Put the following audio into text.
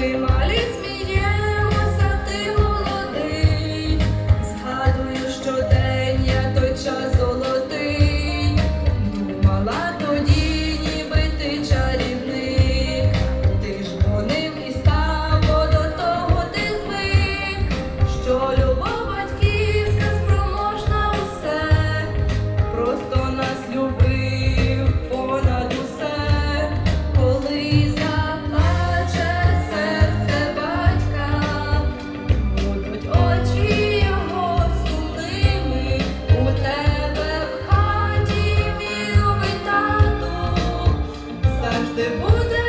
ми малі сміємося, ти молодий, згадую, щодень той час золотий, думала тоді, ніби ти чарівник, ти ж по ним і до того ти звик, Bebuda.